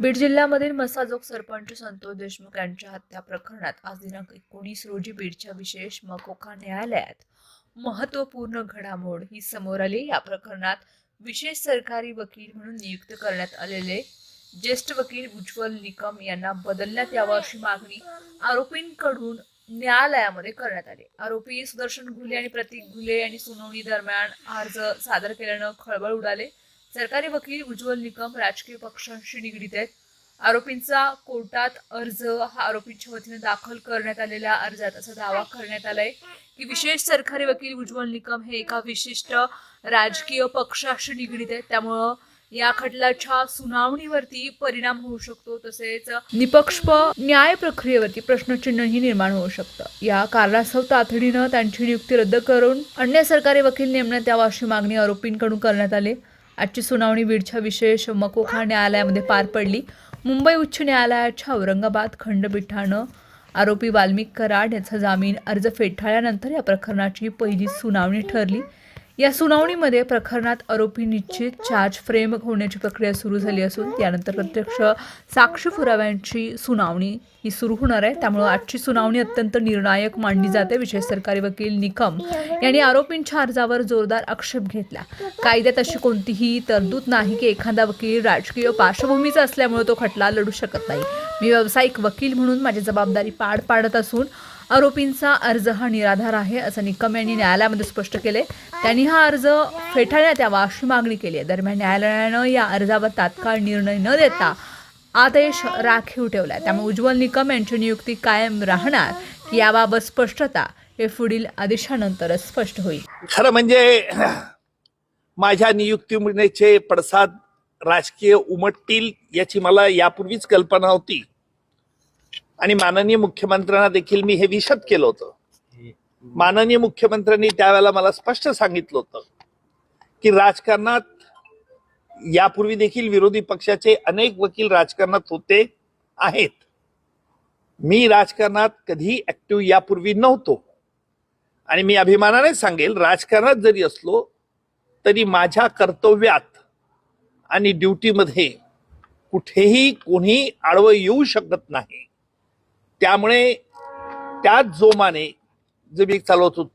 बीड जिल्ह्यामधील मसाजोग सरपंच संतोष देशमुख यांच्या हत्या प्रकरणात आज दिनांक एकोणीस रोजी बीडच्या विशेष मकोका न्यायालयात महत्त्वपूर्ण घडामोड ही समोर आली. या प्रकरणात विशेष सरकारी वकील म्हणून नियुक्त करण्यात आलेले ज्येष्ठ वकील उज्ज्वल निकम यांना बदलण्यात यावं अशी मागणी आरोपींकडून न्यायालयामध्ये करण्यात आली. आरोपी सुदर्शन घुले आणि प्रतीक घुले यांनी सुनावणी दरम्यान अर्ज सादर केल्यानं खळबळ उडाले. सरकारी वकील उज्ज्वल निकम राजकीय पक्षांशी निगडीत आहेत. आरोपींचा कोर्टात अर्ज हा आरोपींच्या वतीने दाखल करण्यात आलेल्या अर्जात असा दावा करण्यात आलाय की विशेष सरकारी वकील उज्ज्वल निकम हे एका विशिष्ट राजकीय पक्षाशी निगडीत आहेत. त्यामुळं या खटल्याच्या सुनावणीवरती परिणाम होऊ शकतो तसेच निपक्ष न्याय प्रक्रियेवरती प्रश्नचिन्हही निर्माण होऊ शकतं. या कारणास्तव तातडीनं त्यांची नियुक्ती रद्द करून अन्य सरकारी वकील नेमण्यात यावा अशी मागणी आरोपींकडून करण्यात आली. आजची सुनावणी बीडच्या विशेष मकोखा न्यायालयामध्ये पार पडली. मुंबई उच्च न्यायालयाच्या औरंगाबाद खंडपीठानं आरोपी वाल्मिक कराड याचा जामीन अर्ज फेटाळल्यानंतर या प्रकरणाची पहिली सुनावणी ठरली. या सुनावणीमध्ये प्रकरणात आरोपी निश्चित चार्ज फ्रेम होण्याची प्रक्रिया सुरू झाली असून त्यानंतर प्रत्यक्ष साक्ष पुराव्यांची सुनावणी ही सुरू होणार आहे. त्यामुळं आजची सुनावणी अत्यंत निर्णायक मानली जाते. विशेष सरकारी वकील निकम यांनी आरोपींच्या अर्जावर जोरदार आक्षेप घेतला. कायद्यात अशी कोणतीही तरतूद नाही की एखादा वकील राजकीय पार्श्वभूमीचा असल्यामुळे तो खटला लढू शकत नाही. मी व्यावसायिक वकील म्हणून माझी जबाबदारी पार पाडत असून आरोपींचा अर्ज हा निराधार आहे असं निकम यांनी न्यायालयामध्ये स्पष्ट केले त्यांनी हा अर्ज फेटाळण्यात यावा अशी मागणी केली आहे दरम्यान न्यायालयानं या अर्जावर तात्काळ निर्णय न देता आदेश राखीव ठेवलाय. त्यामुळे उज्ज्वल निकम यांची नियुक्ती कायम राहणार की याबाबत स्पष्टता हे पुढील आदेशानंतरच स्पष्ट होईल. खरं म्हणजे माझ्या नियुक्तीचे पडसाद राजकीय उमटतील याची मला यापूर्वीच कल्पना होती. आणि माननीय मुख्यमंत्र्यांना देखील मी हे विशद केलं होतं. माननीय मुख्यमंत्र्यांनी त्यावेळेला मला स्पष्ट सांगितलं होतं की राजकारणात यापूर्वी देखील विरोधी पक्षाचे अनेक वकील राजकारणात होते आहेत. मी राजकारणात कधी ऍक्टिव्ह यापूर्वी नव्हतो. आणि मी अभिमानाने सांगेल राजकारणात जरी असलो तरी माझ्या कर्तव्यात आणि ड्युटीमध्ये कुठेही कोणी आडवं येऊ शकत नाही. त्यामुळे त्याच जोमाने जे मी चालवत होतो